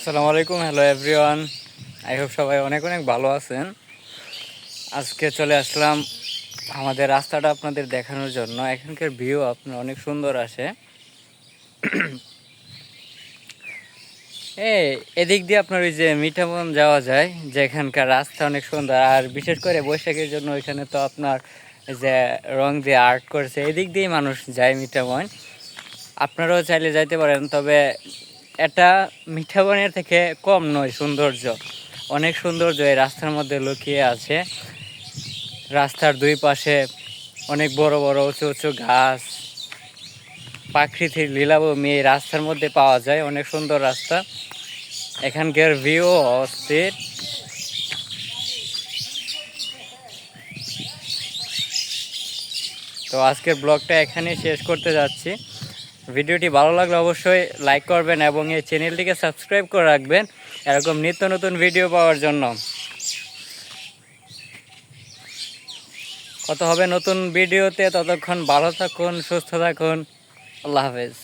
আসসালামু আলাইকুম hello everyone I hope সবাই অনেক অনেক ভালো আছেন। আজকে চলে আসলাম আমাদের রাস্তাটা আপনাদের দেখানোর জন্য। এখানকার ভিউ আপনার অনেক সুন্দর আসে। এই, এদিক দিয়ে আপনার ওই যে মিঠামন যাওয়া যায় যে এখানকার রাস্তা অনেক সুন্দর। আর বিশেষ করে বৈশাখের জন্য ওইখানে তো আপনার যে রং দিয়ে আর্ট করছে। এদিক দিয়েই মানুষ যায় মিঠামন। আপনারাও চাইলে যাইতে পারেন, তবে এটা মিঠাবনের থেকে কম নয়, সৌন্দর্য। অনেক সৌন্দর্য এই রাস্তার মধ্যে লুকিয়ে আছে। রাস্তার দুই পাশে অনেক বড় বড়, উঁচু উঁচু ঘাস প্রাকৃতিক লীলাভূমি এই রাস্তার মধ্যে পাওয়া যায়। অনেক সুন্দর রাস্তা। এখানকার ভিউ অস্থির। তো আজকের ব্লগটা এখানেই শেষ করতে যাচ্ছি। ভিডিওটি ভালো লাগলে অবশ্যই লাইক করবেন এবং এই চ্যানেলটিকে সাবস্ক্রাইব করে রাখবেন। এরকম নিত্য নতুন ভিডিও পাওয়ার জন্য। কত হবে নতুন ভিডিওতে ততক্ষণ ভালো থাকুন, সুস্থ থাকুন। আল্লাহ হাফেজ।